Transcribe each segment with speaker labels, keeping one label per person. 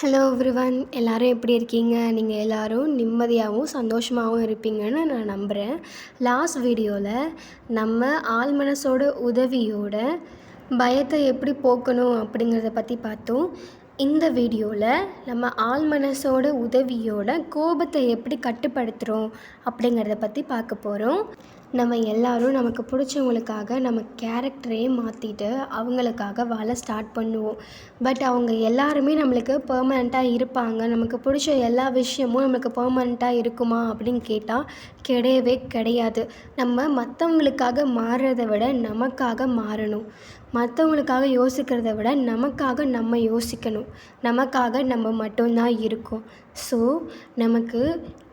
Speaker 1: Hello everyone எல்லோரும் எப்படி இருக்கீங்க? நீங்கள் எல்லோரும் நிம்மதியாகவும் சந்தோஷமாகவும் இருப்பீங்கன்னு நான் நம்புகிறேன் லாஸ்ட் வீடியோவில் நம்ம ஆள் மனசோட உதவியோட பயத்தை எப்படி போக்கணும் அப்படிங்கிறத பற்றி பார்த்தோம். இந்த வீடியோவில் நம்ம ஆள் மனசோட உதவியோட கோபத்தை எப்படி கட்டுப்படுத்துகிறோம் அப்படிங்கிறத பற்றி பார்க்க போகிறோம் நம்ம எல்லாரும் நமக்கு பிடிச்சவங்களுக்காக நம்ம கேரக்டரையே மாற்றிட்டு அவங்களுக்காக வாழ ஸ்டார்ட் பண்ணுவோம். பட் அவங்க எல்லாருமே நம்மளுக்கு பெர்மனெண்ட்டாக இருப்பாங்க. நமக்கு பிடிச்ச எல்லா விஷயமும் நம்மளுக்கு பெர்மனெண்ட்டாக இருக்குமா அப்படின்னு கேட்டால் கிடையவே கிடையாது. நம்ம மற்றவங்களுக்காக மாறுறதை விட நமக்காக மாறணும். மற்றவங்களுக்காக யோசிக்கிறத விட நமக்காக நம்ம யோசிக்கணும். நமக்காக நம்ம மட்டும்தான் இருக்கோம். ஸோ நமக்கு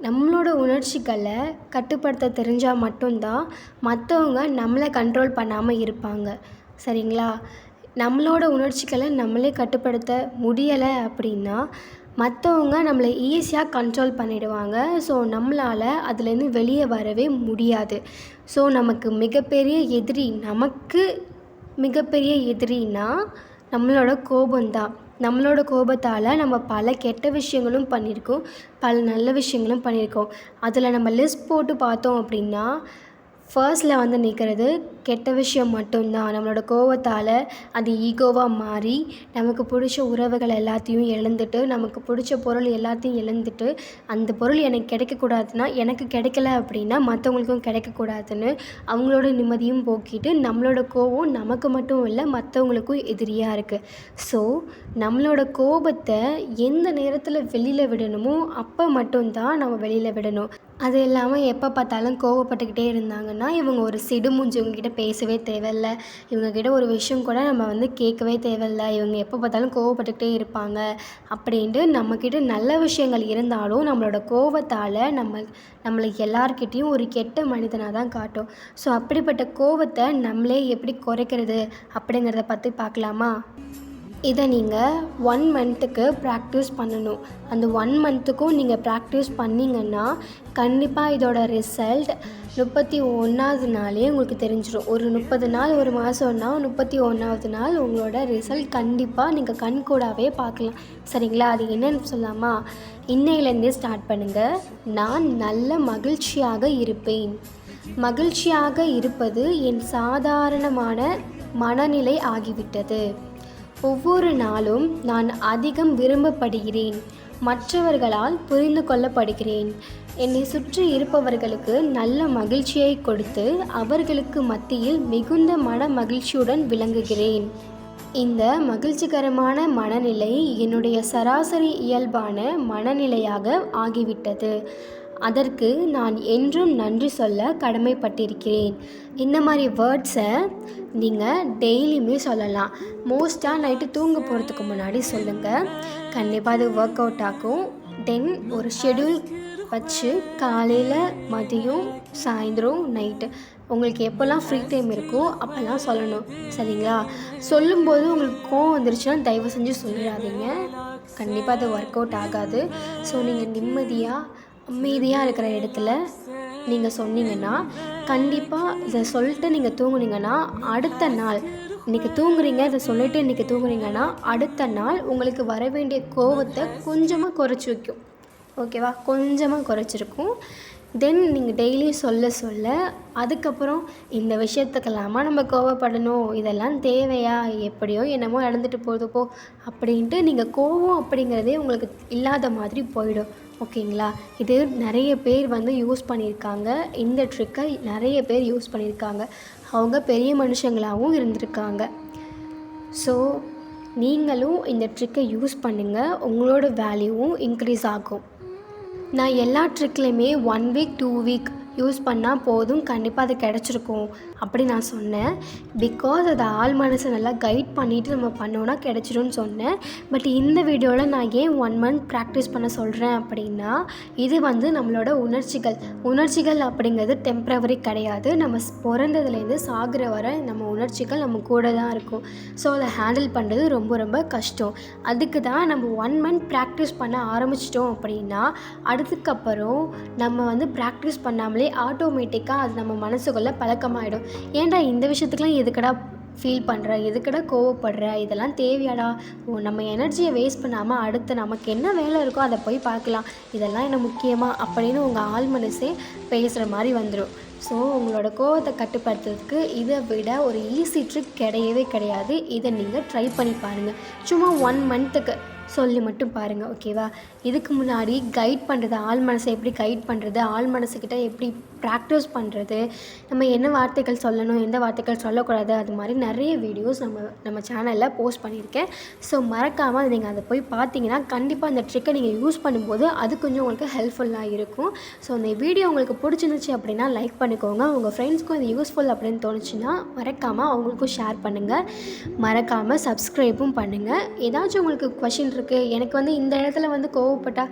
Speaker 1: நம்மளோட உணர்ச்சிகளை கட்டுப்படுத்த தெரிஞ்சால் மட்டும்தான் மற்றவங்க நம்மளை கண்ட்ரோல் பண்ணாமல் இருப்பாங்க. சரிங்களா? நம்மளோட உணர்ச்சிகளை நம்மளே கட்டுப்படுத்த முடியலை அப்படின்னா மற்றவங்க நம்மளை ஈஸியாக கண்ட்ரோல் பண்ணிடுவாங்க. ஸோ நம்மளால் அதுலேருந்து வெளியே வரவே முடியாது. ஸோ நமக்கு மிகப்பெரிய எதிரி நமக்கு மிகப்பெரிய எதிரின்னா நம்மளோட கோபம்தான். நம்மளோட கோபத்தால் நம்ம பல கெட்ட விஷயங்களும் பண்ணியிருக்கோம் பல நல்ல விஷயங்களும் பண்ணியிருக்கோம் அதில் நம்ம லிஸ்ட் போட்டு பார்த்தோம் அப்படின்னா ஃபர்ஸ்ட்டில் வந்து நிற்கிறது கெட்ட விஷயம் மட்டும்தான். நம்மளோட கோவத்தால் அது ஈகோவாக மாறி நமக்கு பிடிச்ச உறவுகள் எல்லாத்தையும் இழந்துட்டு நமக்கு பிடிச்ச பொருள் எல்லாத்தையும் இழந்துட்டு அந்த பொருள் எனக்கு கிடைக்கக்கூடாதுன்னா எனக்கு கிடைக்கல அப்படின்னா மற்றவங்களுக்கும் கிடைக்கக்கூடாதுன்னு அவங்களோட நிம்மதியும் போக்கிட்டு நம்மளோட கோவம் நமக்கு மட்டும் இல்லை மற்றவங்களுக்கும் எதிரியாக இருக்குது ஸோ நம்மளோட கோபத்தை எந்த நேரத்தில் வெளியில் விடணுமோ அப்போ மட்டும்தான் நம்ம வெளியில் விடணும். அது இல்லாமல் எப்போ பார்த்தாலும் கோவப்பட்டுக்கிட்டே இருந்தாங்கன்னா இவங்க ஒரு சிடுமூஞ்சி இவங்ககிட்ட பேசவே தேவையில்ல. இவங்கக்கிட்ட ஒரு விஷயம் கூட நம்ம வந்து கேட்கவே தேவையில்ல. இவங்க எப்போ பார்த்தாலும் கோவப்பட்டுக்கிட்டே இருப்பாங்க. அப்படின்ட்டு நம்மக்கிட்ட நல்ல விஷயங்கள் இருந்தாலும் நம்மளோட கோவத்தால் நம்ம நம்மளை எல்லார்கிட்டேயும் ஒரு கெட்ட மனிதனாக தான் காட்டும். ஸோ அப்படிப்பட்ட கோவத்தை நம்மளே எப்படி குறைக்கிறது அப்படிங்கிறத பற்றி பார்க்கலாமா? இதை நீங்கள் ஒன் மந்த்துக்கு ப்ராக்டிஸ் பண்ணணும். அந்த ஒன் மந்த்துக்கும் நீங்கள் ப்ராக்டிஸ் பண்ணிங்கன்னா கண்டிப்பாக இதோட ரிசல்ட் முப்பத்தி ஒன்றாவது நாளே உங்களுக்கு தெரிஞ்சிடும் ஒரு முப்பது நாள் ஒரு மாதம்னா முப்பத்தி ஒன்றாவது நாள் உங்களோட ரிசல்ட் கண்டிப்பாக நீங்கள் கண்கூடாவே பார்க்கலாம். சரிங்களா? அது என்னன்னு சொல்லாமா? இன்னையிலேருந்தே ஸ்டார்ட் பண்ணுங்கள் நான் நல்ல மகிழ்ச்சியாக இருப்பேன். மகிழ்ச்சியாக இருப்பது என் சாதாரணமான மனநிலை ஆகிவிட்டது. ஒவ்வொரு நாளும் நான் அதிகம் விரும்பப்படுகிறேன். மற்றவர்களால் புரிந்து கொள்ளப்படுகிறேன். என்னை சுற்றி இருப்பவர்களுக்கு நல்ல மகிழ்ச்சியை கொடுத்து அவர்களுக்கு மத்தியில் மிகுந்த மன மகிழ்ச்சியுடன் விளங்குகிறேன். இந்த மகிழ்ச்சிகரமான மனநிலை என்னுடைய சராசரி இயல்பான மனநிலையாக ஆகிவிட்டது. அதற்கு நான் என்றும் நன்றி சொல்ல கடமைப்பட்டிருக்கிறேன். இந்த மாதிரி வேர்ட்ஸை நீங்கள் டெய்லியுமே சொல்லலாம். மோஸ்ட்டாக நைட்டு தூங்க போகிறதுக்கு முன்னாடி சொல்லுங்கள் கண்டிப்பாக அது ஒர்க் அவுட் ஆகும். தென் ஒரு ஷெடியூல் வச்சு காலையில் மதியம் சாயந்தரம் நைட்டு உங்களுக்கு எப்போல்லாம் ஃப்ரீ டைம் இருக்கோ அப்போல்லாம் சொல்லணும். சரிங்களா? சொல்லும்போது உங்களுக்கு கோவம் வந்துருச்சுன்னா தயவு செஞ்சு சொல்லிடாதீங்க கண்டிப்பாக அது ஒர்க் அவுட் ஆகாது. ஸோ நீங்கள் நிம்மதியாக அமைதியாக இருக்கிற இடத்துல நீங்கள் சொன்னீங்கன்னா கண்டிப்பாக இதை சொல்லிட்டு நீங்கள் தூங்குனீங்கன்னா அடுத்த நாள் இன்றைக்கி தூங்குறீங்க இதை சொல்லிவிட்டு இன்றைக்கி தூங்குறீங்கன்னா அடுத்த நாள் உங்களுக்கு வர வேண்டிய கோவத்தை கொஞ்சமாக குறைச்சி வைக்கும். ஓகேவா? கொஞ்சமாக குறைச்சிருக்கும். தென் நீங்கள் டெய்லியும் சொல்ல சொல்ல அதுக்கப்புறம் இந்த விஷயத்துக்கெல்லாமா நம்ம கோவப்படணும் இதெல்லாம் தேவையா எப்படியோ என்னமோ இழந்துட்டு போகுது போ அப்படின்ட்டு நீங்கள் கோவம் அப்படிங்கிறதே உங்களுக்கு இல்லாத மாதிரி போயிடும். ஓகேங்களா? இது நிறைய பேர் வந்து யூஸ் பண்ணியிருக்காங்க. இந்த ட்ரிக்கை நிறைய பேர் யூஸ் பண்ணியிருக்காங்க. அவங்க பெரிய மனுஷங்களாகவும் இருந்திருக்காங்க. ஸோ நீங்களும் இந்த ட்ரிக்கை யூஸ் பண்ணுங்கள் உங்களோட வேல்யூவும் இன்க்ரீஸ் ஆகும். நான் எல்லா ட்ரிக்லையுமே one week two week use பண்ணால் போதும். கண்டிப்பாக அது கிடச்சிருக்கும். அப்படி நான் சொன்னேன். பிகாஸ் அதை ஆள் மனசை நல்லா கைட் பண்ணிவிட்டு நம்ம பண்ணோன்னா கிடச்சிடும்னு சொன்னேன். பட் இந்த வீடியோவில் நான் ஏன் ஒன் மந்த் ப்ராக்டிஸ் பண்ண சொல்கிறேன் அப்படின்னா இது வந்து நம்மளோட உணர்ச்சிகள். உணர்ச்சிகள் அப்படிங்கிறது டெம்ப்ரவரி கிடையாது. நம்ம பிறந்ததுலேருந்து சாகிற வரை நம்ம உணர்ச்சிகள் நம்ம கூட தான் இருக்கும். ஸோ அதை ஹேண்டில் பண்ணுறது ரொம்ப ரொம்ப கஷ்டம். அதுக்கு தான் நம்ம ஒன் மந்த் ப்ராக்டிஸ் பண்ண ஆரம்பிச்சிட்டோம் அப்படின்னா அதுக்கப்புறம் நம்ம வந்து ப்ராக்டிஸ் பண்ணாமலே ஆட்டோமேட்டிக்காக அது நம்ம மனசுக்குள்ளே பழக்கமாயிடும். ஏன்டா இந்த விஷயத்துக்குலாம் எதுக்கடா ஃபீல் பண்ணுற எதுக்குடா கோவப்படுற? இதெல்லாம் தேவையாடா. ஓ நம்ம எனர்ஜியை வேஸ்ட் பண்ணாமல் அடுத்து நமக்கு என்ன வேலை இருக்கோ அதை போய் பார்க்கலாம். இதெல்லாம் என்ன முக்கியமாக அப்படின்னு உங்கள் ஆள் மனசே பேசுகிற மாதிரி வந்துடும் ஸோ உங்களோட கோவத்தை கட்டுப்படுத்துறதுக்கு இதை விட ஒரு ஈஸி ட்ரிக் கிடையவே கிடையாது. இதை நீங்கள் ட்ரை பண்ணி பாருங்கள் சும்மா ஒன் மந்த்துக்கு சொல்லி மட்டும் பாருங்கள் ஓகேவா இதுக்கு முன்னாடி கைட் பண்ணுறது ஆள் மனசை எப்படி கைட் பண்ணுறது ஆள் மனசுக்கிட்ட எப்படி ப்ராக்டிஸ் பண்ணுறது நம்ம என்ன வார்த்தைகள் சொல்லணும் எந்த வார்த்தைகள் சொல்லக்கூடாது அது மாதிரி நிறைய வீடியோஸ் நம்ம நம்ம சேனலில் போஸ்ட் பண்ணியிருக்கேன். ஸோ மறக்காமல் நீங்கள் அதை போய் பார்த்தீங்கன்னா கண்டிப்பாக அந்த ட்ரிக்கை நீங்கள் யூஸ் பண்ணும்போது அது கொஞ்சம் உங்களுக்கு ஹெல்ப்ஃபுல்லாக இருக்கும். ஸோ அந்த வீடியோ உங்களுக்கு பிடிச்சிருந்துச்சி அப்படின்னா லைக் பண்ணிக்கோங்க. உங்கள் ஃப்ரெண்ட்ஸ்க்கும் இது யூஸ்ஃபுல் அப்படின்னு தோணுச்சுன்னா மறக்காமல் அவங்களுக்கும் ஷேர் பண்ணுங்கள் மறக்காமல் சப்ஸ்கிரைபும் பண்ணுங்கள் ஏதாச்சும் உங்களுக்கு கொஷின் இருக்குது எனக்கு வந்து இந்த இடத்துல வந்து கோவப்பட்டா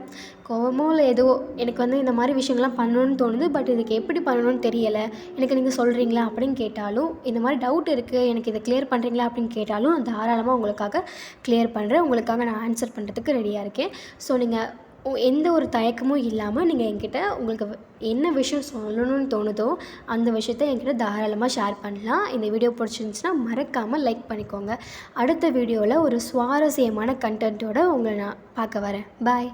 Speaker 1: கோவமோ இல்லை ஏதோ எனக்கு வந்து இந்த மாதிரி விஷயங்கள்லாம் பண்ணணும்னு தோணுது பட் இதுக்கு எப்படி பண்ணணும்னு தெரியலை. எனக்கு நீங்கள் சொல்கிறீங்களா அப்படின்னு கேட்டாலும் இந்த மாதிரி டவுட் இருக்குது எனக்கு இதை கிளியர் பண்ணுறீங்களா அப்படின்னு கேட்டாலும் நான் தாராளமாக உங்களுக்காக கிளியர் பண்ணுறேன் உங்களுக்காக நான் ஆன்சர் பண்ணுறதுக்கு ரெடியாக இருக்கேன். ஸோ நீங்கள் எந்த ஒரு தயக்கமும் இல்லாமல் நீங்கள் என்கிட்ட உங்களுக்கு என்ன விஷயம் சொல்லணும்னு தோணுதோ அந்த விஷயத்த என்கிட்ட தாராளமாக ஷேர் பண்ணலாம். இந்த வீடியோ பிடிச்சிருந்துச்சுன்னா மறக்காமல் லைக் பண்ணிக்கோங்க. அடுத்த வீடியோவில் ஒரு சுவாரஸ்யமான கண்டென்ட்டோடு உங்களை நான் பார்க்க வரேன். பாய்